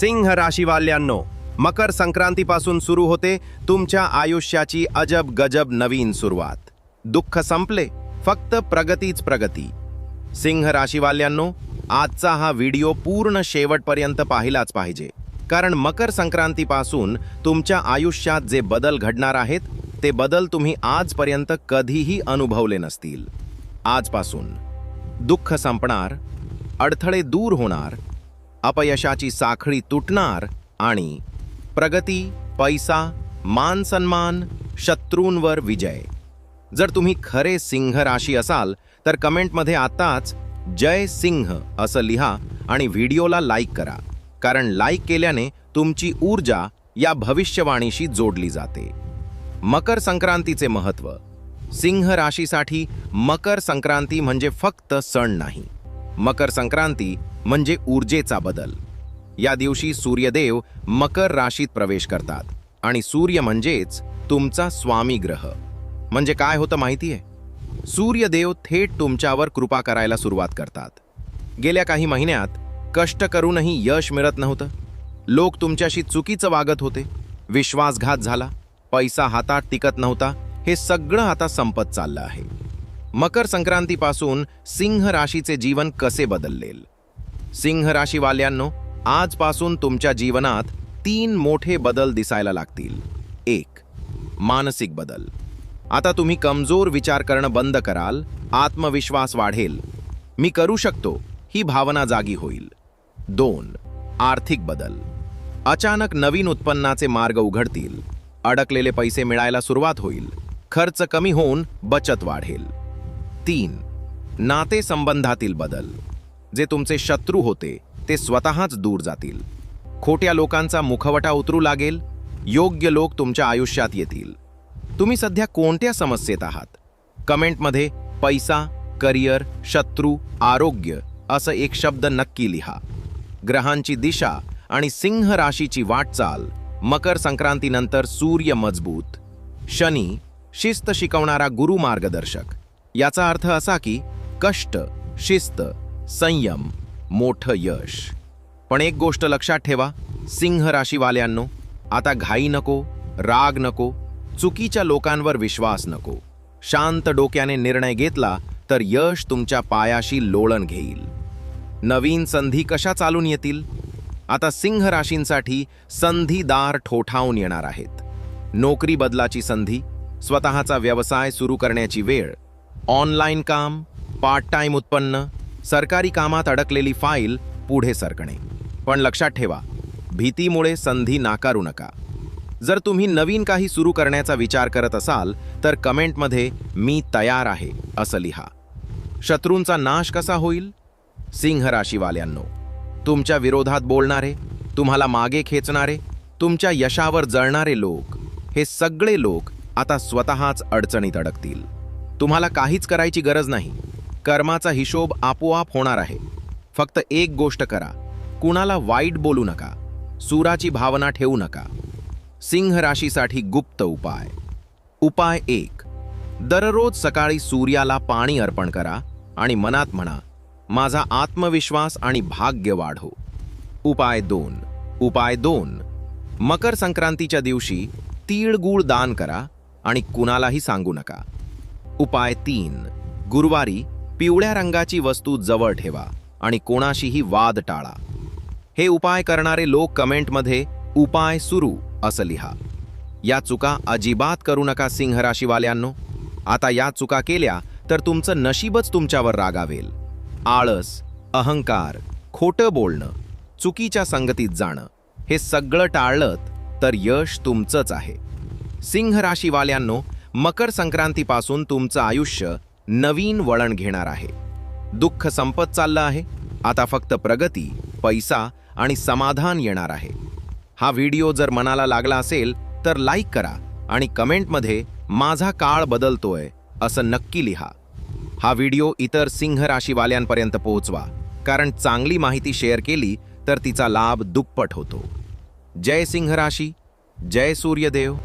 सिंह राशीवाल्यांनो मकर संक्रांतीपासून सुरू होते तुमच्या आयुष्याची अजब गजब नवीन सुरुवात. दुःख संपले फक्त प्रगतीच प्रगती. सिंह राशीवाल्यांनो आजचा हा व्हिडिओ पूर्ण शेवटपर्यंत पाहिलाच पाहिजे. कारण मकर संक्रांतीपासून तुमच्या आयुष्यात जे बदल घडणार आहेत ते बदल तुम्ही आजपर्यंत कधीही अनुभवले नसतील. आजपासून. दुःख संपणार अडथळे दूर होणार अपयशाची साखळी तुटणार आणि प्रगती पैसा मान सन्मान शत्रूंवर विजय. जर तुम्ही खरे सिंह राशी असाल तर कमेंटमध्ये आताच जय सिंह असं लिहा आणि व्हिडिओला लाईक करा. कारण लाईक केल्याने तुमची ऊर्जा या भविष्यवाणीशी जोडली जाते. मकर संक्रांतीचे महत्त्व सिंह राशीसाठी मकर संक्रांती म्हणजे फक्त सण नाही. मकर संक्रांती म्हणजे ऊर्जेचा बदल. या दिवशी सूर्यदेव मकर राशीत प्रवेश करतात आणि सूर्य म्हणजेच तुमचा स्वामी ग्रह. म्हणजे काय होतं माहिती आहे सूर्यदेव थेट तुमच्यावर कृपा करायला सुरुवात करतात. गेल्या काही महिन्यात कष्ट करूनही यश मिळत नव्हतं. लोक तुमच्याशी चुकीचं वागत होते. विश्वासघात झाला. पैसा हातात टिकत नव्हता. हे सगळं आता संपत चाललं आहे. मकर संक्रांतीपासून सिंह राशीचे जीवन कसे बदललेल सिंह राशीवाल्यांनो आजपासून तुमच्या जीवनात तीन मोठे बदल दिसायला लागतील. एक मानसिक बदल. आता तुम्ही कमजोर विचार करणं बंद कराल आत्मविश्वास वाढेल. मी करू शकतो ही भावना जागी होईल. दोन आर्थिक बदल. अचानक नवीन उत्पन्नाचे मार्ग उघडतील. अडकलेले पैसे मिळायला सुरुवात होईल. खर्च कमी होऊन बचत वाढेल. तीन. नातेसंबंधातील बदल. जे तुमचे शत्रू होते ते स्वतःच दूर जातील. खोट्या लोकांचा मुखवटा उतरू लागेल. योग्य लोक तुमच्या आयुष्यात येतील. तुम्ही सध्या कोणत्या समस्येत आहात? कमेंटमध्ये पैसा करिअर शत्रू आरोग्य असं एक शब्द नक्की लिहा. ग्रहांची दिशा आणि सिंह राशीची वाटचाल मकर संक्रांतीनंतर सूर्य मजबूत. शनी शिस्त शिकवणारा गुरु मार्गदर्शक याचा अर्थ असा की कष्ट शिस्त संयम मोठं यश. पण एक गोष्ट लक्षात ठेवा सिंह राशीवाल्यांनो आता घाई नको राग नको चुकीच्या लोकांवर विश्वास नको. शांत डोक्याने निर्णय घेतला तर यश तुमच्या पायाशी लोळण घेईल. नवीन संधी कशा चालून येतील? आता सिंह राशींसाठी संधीदार ठोठावून येणार आहेत. नोकरी बदलाची संधी स्वतःचा व्यवसाय सुरू करण्याची वेळ ऑनलाईन काम पार्ट टाइम उत्पन्न सरकारी कामात अडकलेली फाईल पुढे सरकणे. पण लक्षात ठेवा भीतीमुळे संधी नाकारू नका. जर तुम्ही नवीन काही सुरू करण्याचा विचार करत असाल तर कमेंटमध्ये मी तयार आहे असं लिहा. शत्रूंचा नाश कसा होईल? सिंह राशीवाल्यांनो तुमच्या विरोधात बोलणारे तुम्हाला मागे खेचणारे तुमच्या यशावर जळणारे लोक हे सगळे लोक आता स्वतःच अडचणीत अडकतील. तुम्हाला काहीच करायची गरज नाही. कर्माचा हिशोब आपोआप होणार आहे. फक्त एक गोष्ट करा. कुणाला वाईट बोलू नका. सुराची भावना ठेवू नका. सिंह राशीसाठी गुप्त उपाय. उपाय एक. दररोज सकाळी सूर्याला पाणी अर्पण करा आणि मनात म्हणा माझा आत्मविश्वास आणि भाग्य वाढो. उपाय दोन. उपाय दोन. मकर संक्रांतीच्या दिवशी तीळ गूळ दान करा आणि कुणालाही सांगू नका. उपाय तीन. गुरुवारी पिवळ्या रंगाची वस्तू जवळ ठेवा आणि कोणाशीही वाद टाळा. हे उपाय करणारे लोक कमेंटमध्ये उपाय सुरू असं लिहा. या चुका अजिबात करू नका सिंह राशीवाल्यांनो आता या चुका केल्या तर तुमचं नशीबच तुमच्यावर रागावेल. आळस अहंकार खोटं बोलणं चुकीच्या संगतीत जाणं हे सगळं टाळलं तर यश तुमचंच आहे. सिंह राशीवाल्यांनो मकर संक्रांतीपासून तुमचं आयुष्य नवीन वळण घेणार आहे. दुःख संपत चाललं आहे. आता फक्त प्रगती पैसा आणि समाधान येणार आहे. हा व्हिडिओ जर मनाला लागला असेल तर लाईक करा आणि कमेंटमध्ये माझा काळ बदलतोय असं नक्की लिहा. हा व्हिडिओ इतर सिंह राशीवाल्यांपर्यंत पोहोचवा कारण चांगली माहिती शेअर केली तर तिचा लाभ दुप्पट होतो. जय सिंह राशी जय सूर्यदेव.